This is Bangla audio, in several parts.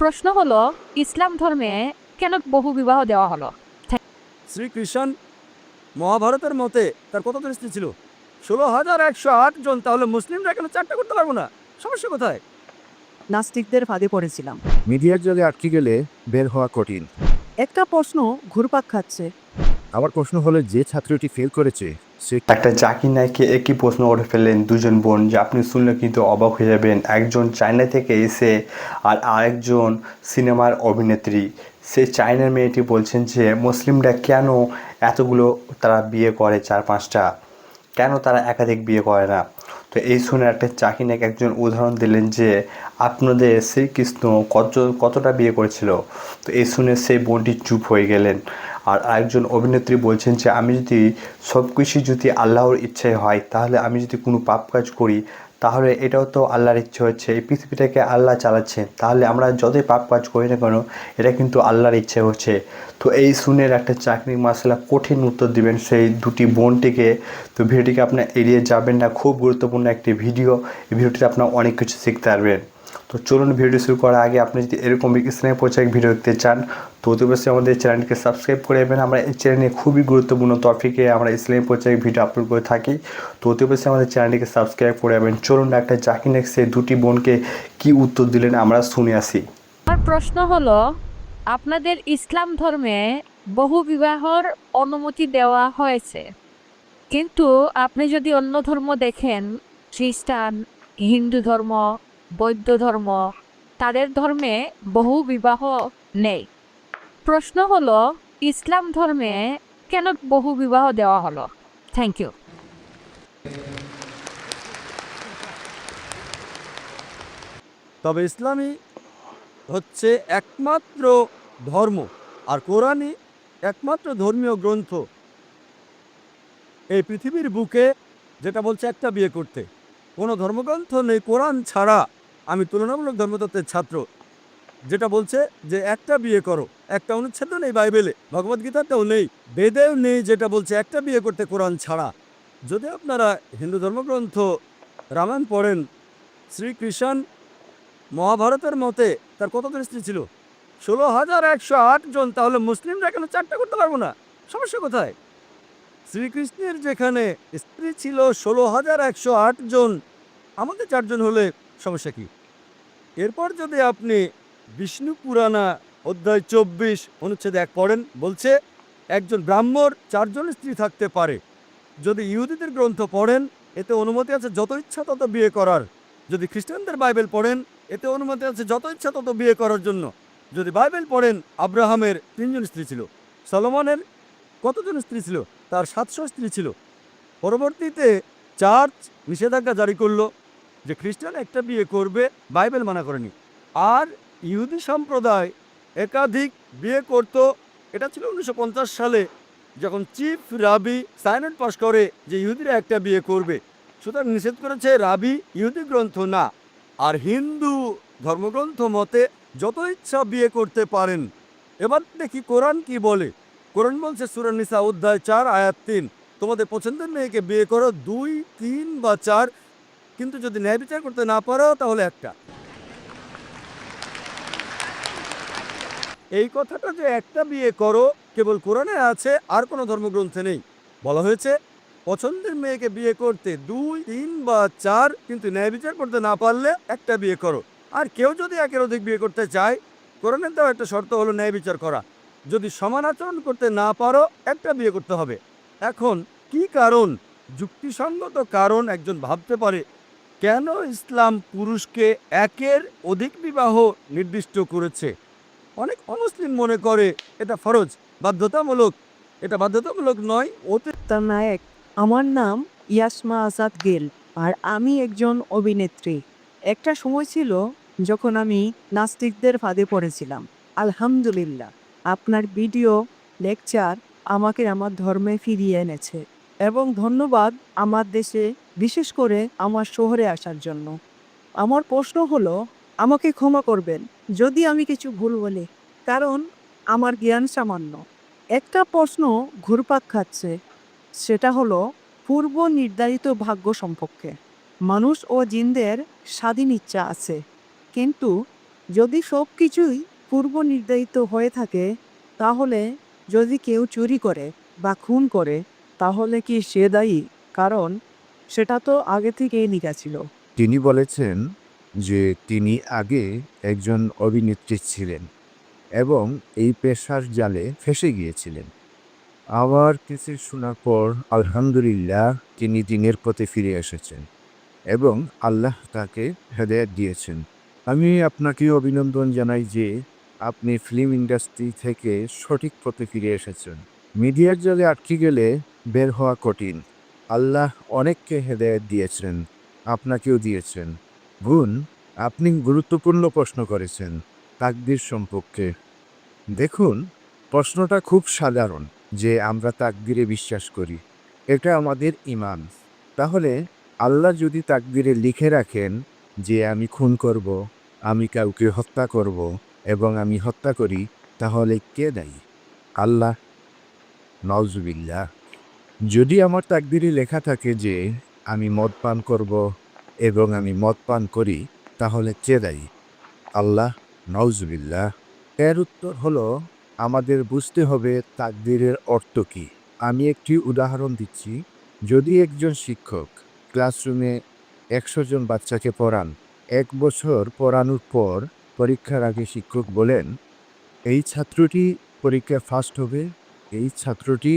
প্রশ্ন হলো ইসলাম ধর্মে কেন বহু বিবাহ দেওয়া হলো? শ্রীকৃষ্ণ মহাভারতের মতে তার কতজন স্ত্রী ছিল? ষোলো হাজার একশো আট জন তাহলে মুসলিমরা কেন চারটা করতে পারব না? সমস্যা কোথায়? নাস্তিকদের ফাঁদে পড়েছিলাম। মিডিয়ার জলে আটকে গেলে বের হওয়া কঠিন। একটা প্রশ্ন ঘুরপাক খাচ্ছে। আমার প্রশ্ন হলো, যে ছাত্রটি ফেল করেছে, সে একটা জাকির নায়ককে একই প্রশ্ন করে ফেললেন দুজন বোন। যে আপনি শুনলে কিন্তু অবাক হয়ে যাবেন, একজন চায়না থেকে এসে আর আরেকজন সিনেমার অভিনেত্রী। সে চায়নার মেয়েটি বলছেন যে, মুসলিমরা কেন এতগুলো তারা বিয়ে করে চার পাঁচটা? কেন তারা একাধিক বিয়ে করে না? তো এই শুনে একটা চাকি নায়ক একজন উদাহরণ দিলেন যে, আপনাদের শ্রীকৃষ্ণ কত, কতটা বিয়ে করেছিল? তো এই শুনে সেই বোনটি চুপ হয়ে গেলেন। আর আরেকজন অভিনেত্রী বলছেন যে, আমি যদি সব কিছু যদি আল্লাহর ইচ্ছে হয়, তাহলে আমি যদি কোনো পাপ কাজ করি, তাহলে এটাও তো আল্লাহর ইচ্ছে হচ্ছে। এই পৃথিবীটাকে আল্লাহ চালাচ্ছে তাহলে আমরা যতই পাপ কাজ করি না কেন, এটা কিন্তু আল্লাহর ইচ্ছে হচ্ছে। তো এই শুনের একটা চাকরি মাসালা কঠিন উত্তর দিবেন সেই দুটি বোনটিকে। তো ভিডিওটিকে আপনার এড়িয়ে যাবেন না। খুব গুরুত্বপূর্ণ একটি ভিডিও। এই ভিডিওটিতে আপনার অনেক কিছু শিখতে পারবেন। তো চলুন ভিডিও শুরু করার আগে আপনি যদি এরকম ইসলামী পোশাক ভিডিও দেখতে চান, তো অতি আমাদের চ্যানেলটিকে সাবস্ক্রাইব করে দেবেন আমরা এই চ্যানেলে খুবই গুরুত্বপূর্ণ টপিকে আমরা ইসলামী পোশাক ভিডিও আপলোড করে থাকি। তো অতি আমাদের চ্যানেলটিকে সাবস্ক্রাইব করে দেবেন চলুন জাকির নায়ক সেই দুটি বোনকে কি উত্তর দিলেন আমরা শুনে আসি। আমার প্রশ্ন হলো, আপনাদের ইসলাম ধর্মে বহু বিবাহর অনুমতি দেওয়া হয়েছে। কিন্তু আপনি যদি অন্য ধর্ম দেখেন, খ্রিস্টান, হিন্দু ধর্ম বৌদ্ধ ধর্ম, তাদের ধর্মে বহু বিবাহ নেই। প্রশ্ন হলো, ইসলাম ধর্মে কেন বহু বিবাহ দেওয়া হলো? থ্যাংক ইউ তবে ইসলামী হচ্ছে একমাত্র ধর্ম, আর কোরআনই একমাত্র ধর্মীয় গ্রন্থ। এই পৃথিবীর বুকে যেটা বলছে একটা বিয়ে করতে, কোনো ধর্মগ্রন্থ নেই, কোরআন ছাড়া। আমি তুলনামূলক ধর্মতত্ত্বের ছাত্র, যেটা বলছে যে একটা বিয়ে করো, একটা অনুচ্ছেদ নেই বাইবেলে ভগবদ্গীতাতেও নেই, বেদেও নেই যেটা বলছে একটা বিয়ে করতে কোরআন ছাড়া। যদি আপনারা হিন্দু ধর্মগ্রন্থ রামায়ণ পড়েন, শ্রীকৃষ্ণ মহাভারতের মতে তার কতজন স্ত্রী ছিল? ষোলো হাজার একশো আট জন, তাহলে মুসলিমরা কেন চারটা করতে পারব না? সমস্যা কোথায়? শ্রীকৃষ্ণের যেখানে স্ত্রী ছিল ষোলো হাজার একশো আট জন, আমাদের চারজন হলে সমস্যা কি? এরপর যদি আপনি বিষ্ণু পুরাণা অধ্যায় চব্বিশ অনুচ্ছেদ এক পড়েন, বলছে, একজন ব্রাহ্মর চারজন স্ত্রী থাকতে পারে। যদি ইহুদিদের গ্রন্থ পড়েন, এতে অনুমতি আছে যত ইচ্ছা তত বিয়ে করার। যদি খ্রিস্টানদের বাইবেল পড়েন, এতে অনুমতি আছে যত ইচ্ছা তত বিয়ে করার জন্য। যদি বাইবেল পড়েন, আব্রাহামের তিনজন স্ত্রী ছিল। সলোমনের কতজন স্ত্রী ছিল? তার সাতশো স্ত্রী ছিল। পরবর্তীতে চার্চ নিষেধাজ্ঞা জারি করল। যে খ্রিস্টান একটা বিয়ে করবে, বাইবেল মানা করেনি। আর ইহুদি সম্প্রদায় একাধিক বিয়ে করত, এটা ছিল উনিশশো পঞ্চাশ সালে, যখন চিফ রাবি সাইনেট পাস করে যে ইহুদিরা একটা বিয়ে করবে। সুতরাং নিষেধ করেছে রাবি, ইহুদি গ্রন্থ না। আর হিন্দু ধর্মগ্রন্থ মতে, যত ইচ্ছা বিয়ে করতে পারেন। এবার দেখি কোরআন কি বলে। কোরআন বলছে সুরানিসা অধ্যায় চার, আয়াত তিন। তোমাদের পছন্দের মেয়েকে বিয়ে করো, দুই, তিন বা চার। কিন্তু যদি ন্যায় বিচার করতে না পারো, তাহলে একটা। এই কথাটা যে একটা বিয়ে করো, কেবল কোরআনে আছে, আর কোনো ধর্মগ্রন্থে নেই। বলা হয়েছে, পছন্দের মেয়েকে বিয়ে করতে দুই, তিন বা চার, কিন্তু ন্যায় বিচার করতে না পারলে একটা বিয়ে করো। আর কেউ যদি একের অধিক বিয়ে করতে চায় কোরআনের দেওয়া একটা শর্ত হলো ন্যায় বিচার করা। যদি সমান আচরণ করতে না পারো, একটা বিয়ে করতে হবে। এখন, কি কারণ? যুক্তিসঙ্গত কারণ একজন ভাবতে পারে। কেন ইসলাম পুরুষকে একের অধিক বিবাহ নির্দিষ্ট করেছে? অনেক অমুসলিম মনে করে এটা ফরজ, বাধ্যতামূলক। এটা বাধ্যতামূলক নয় তার নায়ক, আমার নাম ইয়াসমা আজাদ গেল আর আমি একজন অভিনেত্রী। একটা সময় ছিল যখন আমি নাস্তিকদের ফাঁদে পড়েছিলাম। আলহামদুলিল্লাহ, আপনার ভিডিও, লেকচার আমাকে আমার ধর্মে ফিরিয়ে এনেছে। এবং ধন্যবাদ আমার দেশে, বিশেষ করে আমার শহরে আসার জন্য। আমার প্রশ্ন হলো, আমাকে ক্ষমা করবেন, যদি আমি কিছু ভুল বলি। কারণ, আমার জ্ঞান সামান্য। একটা প্রশ্ন ঘুরপাক খাচ্ছে, সেটা হলো, পূর্ব নির্ধারিত ভাগ্য সম্পর্কে। মানুষ ও জিনদের স্বাধীন ইচ্ছা আছে। কিন্তু, যদি সব কিছুই পূর্ব নির্ধারিত হয়ে থাকে, তাহলে যদি কেউ চুরি করে বা খুন করে তাহলে কি সে দায়ী? কারণ সেটা তো আগে থেকেই লিখা ছিল। তিনি বলেছেন যে তিনি আগে একজন অভিনেত্রী ছিলেন এবং এই পেশার জালে ফেসে গিয়েছিলেন। আবার কিছু শোনার পর আলহামদুলিল্লাহ তিনি দিনের পথে ফিরে এসেছেন এবং আল্লাহ তাকে হেদায়ত দিয়েছেন। আমি আপনাকে অভিনন্দন জানাই যে আপনি ফিল্ম ইন্ডাস্ট্রি থেকে সঠিক পথে ফিরে এসেছেন। মিডিয়ার জালে আটকে গেলে বের হওয়া কঠিন। আল্লাহ অনেককে হেদায়ত দিয়েছেন, আপনাকেও দিয়েছেন। গুণ আপনি গুরুত্বপূর্ণ প্রশ্ন করেছেন তাকদির সম্পর্কে। দেখুন, প্রশ্নটা খুব সাধারণ যে আমরা তাকদিরে বিশ্বাস করি। এটা আমাদের ইমান। তাহলে আল্লাহ যদি তাকদিরে লিখে রাখেন যে আমি খুন করব, আমি কাউকে হত্যা করব এবং আমি হত্যা করি, তাহলে কে দায়ী? আল্লাহ নজবিল্লা যদি আমার তাকদিরে লেখা থাকে যে, আমি মদ পান করব এবং আমি মদ পান করি, তাহলে দায়ী? আল্লাহ নজবিল্লা এর উত্তর হলো, আমাদের বুঝতে হবে তাকদিরের অর্থ কী। আমি একটি উদাহরণ দিচ্ছি। যদি একজন শিক্ষক ক্লাসরুমে একশো জন বাচ্চাকে পড়ান, এক বছর পড়ানোর পর পরীক্ষার আগে শিক্ষক বলেন, এই ছাত্রটি পরীক্ষায় ফার্স্ট হবে এই ছাত্রটি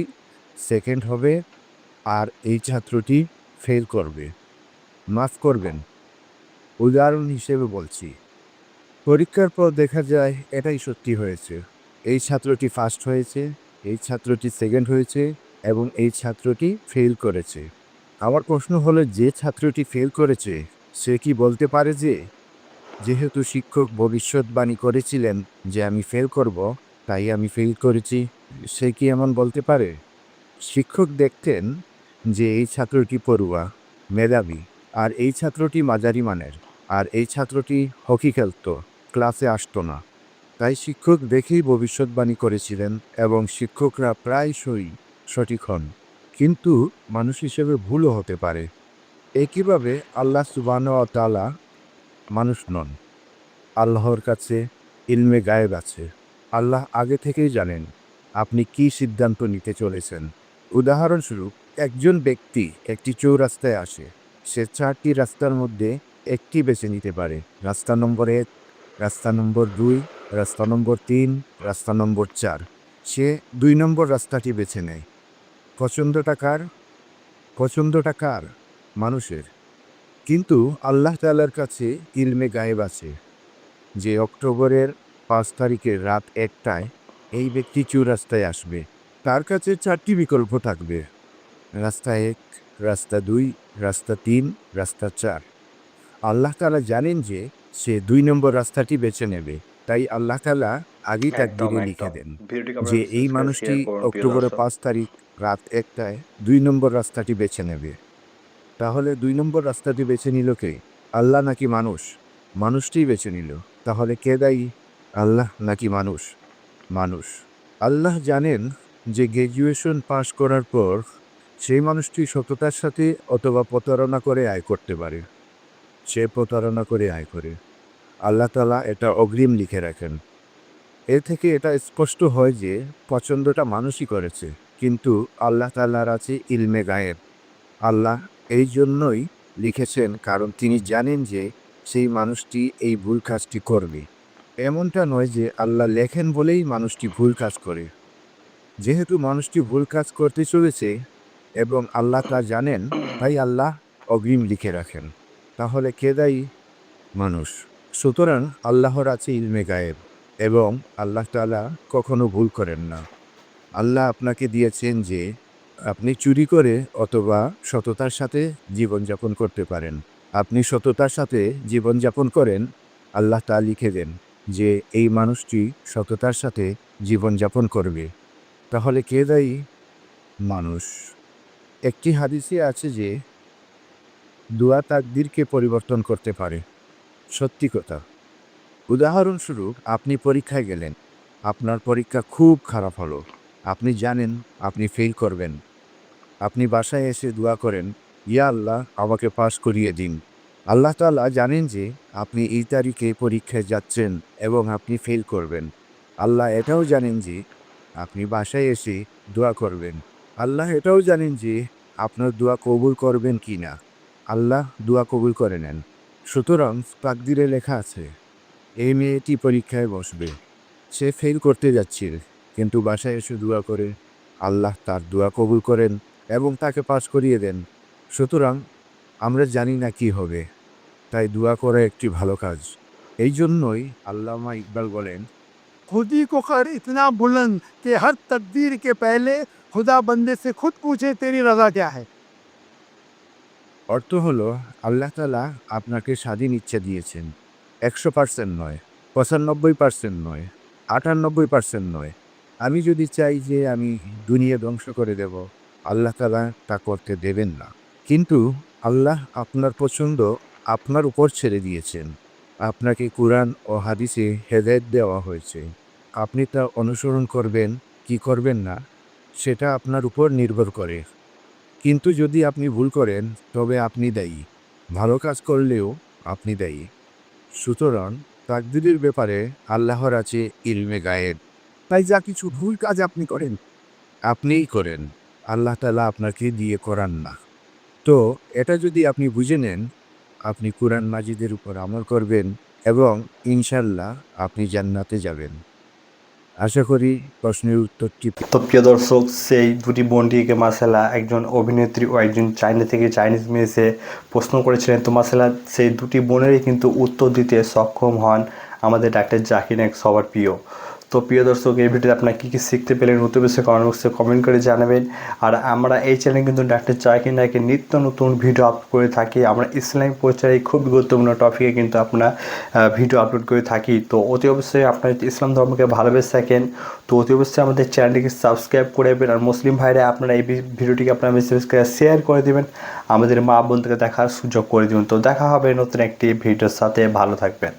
সেকেন্ড হবে আর এই ছাত্রটি ফেল করবে। মাফ করবেন, উদাহরণ হিসেবে বলছি। পরীক্ষার পর দেখা যায় এটাই সত্যি হয়েছে। এই ছাত্রটি ফার্স্ট হয়েছে, এই ছাত্রটি সেকেন্ড হয়েছে এবং এই ছাত্রটি ফেল করেছে। আমার প্রশ্ন হলো, যে ছাত্রটি ফেল করেছে, সে কি বলতে পারে যে, যেহেতু শিক্ষক ভবিষ্যৎবাণী করেছিলেন যে আমি ফেল করব, তাই আমি ফেল করেছি সে কি এমন বলতে পারে? শিক্ষক দেখতেন যে এই ছাত্রটি পড়ুয়া, মেধাবী, আর এই ছাত্রটি মাঝারি মানের, আর এই ছাত্রটি হকি খেলতো, ক্লাসে আসতো না। তাই শিক্ষক দেখেই ভবিষ্যৎবাণী করেছিলেন এবং শিক্ষকরা প্রায়শই সঠিক হন। কিন্তু মানুষ হিসেবে ভুলও হতে পারে। একইভাবে আল্লাহ সুবান তালা মানুষ নন। আল্লাহর কাছে ইলমে গায়েব আছে। আল্লাহ আগে থেকেই জানেন আপনি কি সিদ্ধান্ত নিতে চলেছেন? উদাহরণস্বরূপ, একজন ব্যক্তি একটি চৌরাস্তায় আসে। সে চারটি রাস্তার মধ্যে একটি বেছে নিতে পারে। রাস্তা নম্বর এক, রাস্তা নম্বর দুই, রাস্তা নম্বর তিন, রাস্তা নম্বর চার। সে দুই নম্বর রাস্তাটি বেছে নেয়। পছন্দটা কার? পছন্দটা কার? মানুষের। কিন্তু আল্লাহ তালার কাছে ইলমে গায়েব আছে। যে অক্টোবরের পাঁচ তারিখের রাত একটায় এই ব্যক্তি চৌরাস্তায় আসবে। তার কাছে চারটি বিকল্প থাকবে। রাস্তা এক রাস্তা দুই রাস্তা তিন রাস্তা চার। আল্লাহ তালা জানেন যে সে দুই নম্বর রাস্তাটি বেছে নেবে। তাই আল্লাহ তালা আগেই তার দিনে লিখে দেন যে এই মানুষটি অক্টোবরের পাঁচ তারিখ রাত একটায় দুই নম্বর রাস্তাটি বেছে নেবে। তাহলে দুই নম্বর রাস্তাটি বেছে নিল কে? আল্লাহ নাকি মানুষ? মানুষটিই বেছে নিল। তাহলে কে দায়ী? আল্লাহ নাকি মানুষ? মানুষ। আল্লাহ জানেন যে গ্র্যাজুয়েশন পাশ করার পর সেই মানুষটি সততার সাথে অথবা প্রতারণা করে আয় করতে পারে। সে প্রতারণা করে আয় করে। আল্লাহ তালা এটা অগ্রিম লিখে রাখেন। এর থেকে এটা স্পষ্ট হয় যে পছন্দটা মানুষই করেছে, কিন্তু আল্লাহ তাল্লার আছে ইলমে গায়েব। আল্লাহ এই জন্যই লিখেছেন, কারণ তিনি জানেন যে সেই মানুষটি এই ভুল কাজটি করবে। এমনটা নয় যে আল্লাহ লেখেন বলেই মানুষটি ভুল কাজ করে। যেহেতু মানুষটি ভুল কাজ করতে চলেছে এবং আল্লাহ তা জানেন, তাই আল্লাহ অগ্রিম লিখে রাখেন। তাহলে কে দায়ী? মানুষ। সুতরাং আল্লাহর আছে ইলমে গায়েব এবং আল্লাহ তালা কখনো ভুল করেন না। আল্লাহ আপনাকে দিয়েছেন যে আপনি চুরি করে অথবা সততার সাথে জীবনযাপন করতে পারেন। আপনি সততার সাথে জীবনযাপন করেন, আল্লাহ তা লিখে দেন। যে এই মানুষটি সততার সাথে জীবনযাপন করবে। তাহলে কে দায়ী? মানুষ। একটি হাদিসে আছে যে, দোয়া তাকদিরকে পরিবর্তন করতে পারে। সত্যি কথা। উদাহরণস্বরূপ, আপনি পরীক্ষায় গেলেন। আপনার পরীক্ষা খুব খারাপ হলো। আপনি জানেন, আপনি ফেল করবেন। আপনি বাসায় এসে দোয়া করেন, ইয়া আল্লাহ, আমাকে পাশ করিয়ে দিন। আল্লাহ তাআলা জানেন যে আপনি এই তারিখে পরীক্ষায় যাচ্ছেন এবং আপনি ফেল করবেন। আল্লাহ এটাও জানেন যে আপনি বাসায় এসে দোয়া করবেন। আল্লাহ এটাও জানেন যে আপনার দোয়া কবুল করবেন কি না। আল্লাহ দোয়া কবুল করে নেন। সুতরাং পাকদিরে লেখা আছে, এই মেয়েটি পরীক্ষায় বসবে। সে ফেল করতে যাচ্ছিল কিন্তু বাসায় এসে দোয়া করে। আল্লাহ তার দোয়া কবুল করেন এবং তাকে পাশ করিয়ে দেন। সুতরাং আমরা জানি না কি হবে। তাই দোয়া করা একটি ভালো কাজ। এই জন্যই আল্লামা ইকবাল বলেন খুদি কোখর ইতনা বুলন্দ কে হর তকদির কে পেলে খুদা বন্দে সে খুদ পুছে তেরি রাজা ক্যা অর্থ হলো আল্লাহ তালা আপনাকে স্বাধীন ইচ্ছা দিয়েছেন। একশো পার্সেন্ট নয় পঁচানব্বই পার্সেন্ট নয় আটানব্বই পার্সেন্ট নয়। আমি যদি চাই যে আমি দুনিয়া ধ্বংস করে দেব আল্লাহ তালা তা করতে দেবেন না। কিন্তু আল্লাহ আপনার পছন্দ আপনার উপর ছেড়ে দিয়েছেন। আপনাকে কোরআন ও হাদিসে হেদায়ত দেওয়া হয়েছে। আপনি তা অনুসরণ করবেন, কি করবেন না, সেটা আপনার উপর নির্ভর করে। কিন্তু যদি আপনি ভুল করেন, তবে আপনি দায়ী। ভালো কাজ করলেও আপনি দায়ী। সুতরাং তাকদিরের ব্যাপারে আল্লাহর আছে ইলমে গায়েব। তাই যা কিছু ভুল কাজ আপনি করেন, আপনিই করেন। আল্লাহ তালা আপনাকে দিয়ে করান না। তো এটা যদি আপনি বুঝে নেন আপনি কোরআন মাজিদের উপর আমল করবেন এবং ইনশাল্লাহ আপনি জান্নাতে যাবেন। আশা করি প্রশ্নের উত্তরটি তো প্রিয় দর্শক, সেই দুটি বোনটিকে মার্শালা একজন অভিনেত্রী ও একজন চাইনা থেকে চাইনিজ মেয়ে এসে প্রশ্ন করেছিলেন। তো মার্শালা সেই দুটি বোনেরই কিন্তু উত্তর দিতে সক্ষম হন আমাদের ডাক্তার জাকির নায়ক সবার প্রিয়। তো প্রিয় দর্শক, এই ভিডিওতে আপনারা কী কী শিখতে পেলেন নতুন বিষয়ে কমেন্ট বক্সে কমেন্ট করে জানাবেন। আর আমরা এই চ্যানেলে কিন্তু ডাক্তার জাকির নায়কের নিত্য নতুন ভিডিও আপলোড করে থাকি। আমরা ইসলামিক প্রচারে খুব গুরুত্বপূর্ণ টপিকে কিন্তু আপনার ভিডিও আপলোড করে থাকি। তো অতি অবশ্যই আপনার ইসলাম ধর্মকে ভালোবেসে থাকেন, তো অতি অবশ্যই আমাদের চ্যানেলটিকে সাবস্ক্রাইব করে দেবেন আর মুসলিম ভাইরা, আপনারা এই ভিডিওটিকে আপনারা বেশি বেশি করে শেয়ার করে দেবেন। আমাদের মা বোনদেরকে দেখার সুযোগ করে দেবেন। তো দেখা হবে নতুন একটি ভিডিওর সাথে। ভালো থাকবেন।